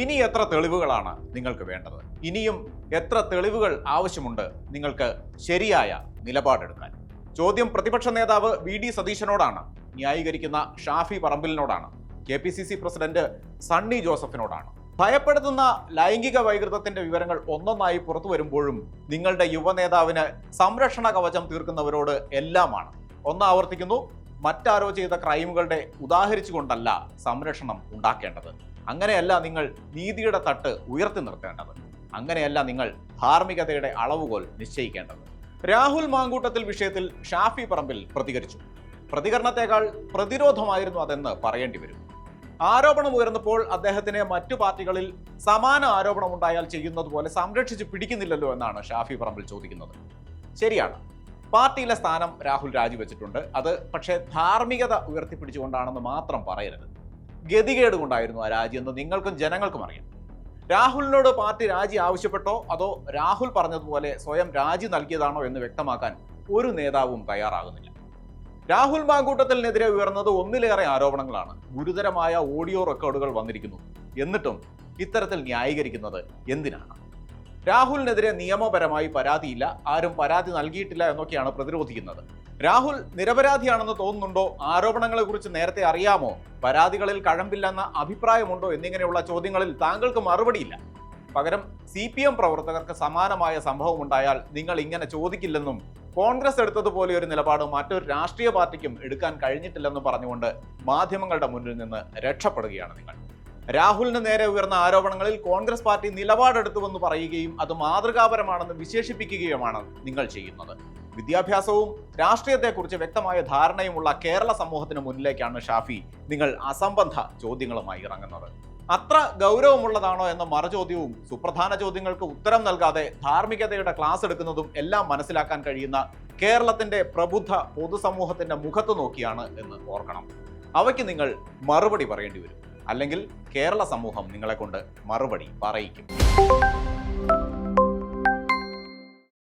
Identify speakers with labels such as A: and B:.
A: ഇനി എത്ര തെളിവുകളാണ് നിങ്ങൾക്ക് വേണ്ടത്? ഇനിയും എത്ര തെളിവുകൾ ആവശ്യമുണ്ട് നിങ്ങൾക്ക് ശരിയായ നിലപാടെടുക്കാൻ? ചോദ്യം പ്രതിപക്ഷ നേതാവ് വി ഡി സതീശനോടാണ് ന്യായീകരിക്കുന്ന Shafi പറമ്പിലിനോടാണ് K P C C president Sunny ജോസഫിനോടാണ്. ഭയപ്പെടുത്തുന്ന ലൈംഗിക വൈകൃതത്തിന്റെ വിവരങ്ങൾ ഒന്നൊന്നായി പുറത്തു വരുമ്പോഴും നിങ്ങളുടെ യുവനേതാവിന് സംരക്ഷണ കവചം തീർക്കുന്നവരോട് എല്ലാമാണ്. ഒന്ന് ആവർത്തിക്കുന്നു മറ്റാരോ ചെയ്ത ക്രൈമുകളുടെ ഉദാഹരിച്ചുകൊണ്ടല്ല സംരക്ഷണം ഉണ്ടാക്കേണ്ടത്. അങ്ങനെയല്ല നിങ്ങൾ നീതിയുടെ തട്ട് ഉയർത്തി നിർത്തേണ്ടത്. അങ്ങനെയല്ല നിങ്ങൾ ധാർമ്മികതയുടെ അളവുകോൽ നിശ്ചയിക്കേണ്ടത്. രാഹുൽ മാങ്കൂട്ടത്തിൽ വിഷയത്തിൽ ഷാഫി പറമ്പിൽ പ്രതികരിച്ചു. പ്രതികരണത്തെക്കാൾ പ്രതിരോധമായിരുന്നു അതെന്ന് പറയേണ്ടി വരും. ആരോപണം ഉയർന്നപ്പോൾ അദ്ദേഹത്തിനെ മറ്റു പാർട്ടികളിൽ സമാന ആരോപണം ഉണ്ടായാൽ ചെയ്യുന്നത് പോലെ സംരക്ഷിച്ച് പിടിക്കുന്നില്ലല്ലോ എന്നാണ് ഷാഫി പറമ്പിൽ ചോദിക്കുന്നത്. ശരിയാണ്. പാർട്ടിയിലെ സ്ഥാനം രാഹുൽ രാജിവെച്ചിട്ടുണ്ട്. അത് പക്ഷേ ധാർമ്മികത ഉയർത്തിപ്പിടിച്ചുകൊണ്ടാണെന്ന് മാത്രം പറയരുത്. ഗതികേട് കൊണ്ടായിരുന്നു ആ രാജി എന്ന് നിങ്ങൾക്കും ജനങ്ങൾക്കും അറിയാം. രാഹുലിനോട് പാർട്ടി രാജി ആവശ്യപ്പെട്ടോ അതോ രാഹുൽ പറഞ്ഞതുപോലെ സ്വയം രാജി നൽകിയതാണോ എന്ന് വ്യക്തമാക്കാൻ ഒരു നേതാവും തയ്യാറാകുന്നില്ല. രാഹുൽ മാങ്കൂട്ടത്തിനെതിരെ ഉയർന്നത് ഒന്നിലേറെ ആരോപണങ്ങളാണ്. ഗുരുതരമായ ഓഡിയോ റെക്കോർഡുകൾ വന്നിരിക്കുന്നു. എന്നിട്ടും ഇത്തരത്തിൽ ന്യായീകരിക്കുന്നത് എന്തിനാണ്? രാഹുലിനെതിരെ നിയമപരമായി പരാതിയില്ല. ആരും പരാതി നൽകിയിട്ടില്ല എന്നൊക്കെയാണ് പ്രതിരോധിക്കുന്നത്. രാഹുൽ നിരപരാധിയാണെന്ന് തോന്നുന്നുണ്ടോ? ആരോപണങ്ങളെ കുറിച്ച് നേരത്തെ അറിയാമോ? പരാതികളിൽ കഴമ്പില്ലെന്ന അഭിപ്രായമുണ്ടോ? എന്നിങ്ങനെയുള്ള ചോദ്യങ്ങളിൽ താങ്കൾക്ക് മറുപടിയില്ല. പകരം സി പി എം പ്രവർത്തകർക്ക് സമാനമായ സംഭവം ഉണ്ടായാൽ നിങ്ങൾ ഇങ്ങനെ ചോദിക്കില്ലെന്നും കോൺഗ്രസ് എടുത്തതുപോലെ ഒരു നിലപാട് മറ്റൊരു രാഷ്ട്രീയ പാർട്ടിക്കും എടുക്കാൻ കഴിഞ്ഞിട്ടില്ലെന്നും പറഞ്ഞുകൊണ്ട് മാധ്യമങ്ങളുടെ മുന്നിൽ നിന്ന് രക്ഷപ്പെടുകയാണ് നിങ്ങൾ. രാഹുലിന് നേരെ ഉയർന്ന ആരോപണങ്ങളിൽ കോൺഗ്രസ് പാർട്ടി നിലപാടെടുത്തുവെന്ന് പറയുകയും അത് മാതൃകാപരമാണെന്ന് വിശേഷിപ്പിക്കുകയുമാണ് നിങ്ങൾ ചെയ്യുന്നത്. വിദ്യാഭ്യാസവും രാഷ്ട്രീയത്തെക്കുറിച്ച് വ്യക്തമായ ധാരണയുമുള്ള കേരള സമൂഹത്തിന് മുന്നിലേക്കാണ് ഷാഫി നിങ്ങൾ അസംബന്ധ ചോദ്യങ്ങളുമായി ഇറങ്ങുന്നത്. അത്ര ഗൗരവമുള്ളതാണോ എന്ന മറുചോദ്യവും സുപ്രധാന ചോദ്യങ്ങൾക്ക് ഉത്തരം നൽകാതെ ധാർമ്മികതയുടെ ക്ലാസ് എടുക്കുന്നതും എല്ലാം മനസ്സിലാക്കാൻ കഴിയുന്ന കേരളത്തിന്റെ പ്രബുദ്ധ പൊതുസമൂഹത്തിന്റെ മുഖത്ത് നോക്കിയാണ് എന്ന് ഓർക്കണം. അവയ്ക്ക് നിങ്ങൾ മറുപടി പറയേണ്ടി വരും. അല്ലെങ്കിൽ കേരള സമൂഹം നിങ്ങളെ കൊണ്ട് മറുപടി പറയിക്കും.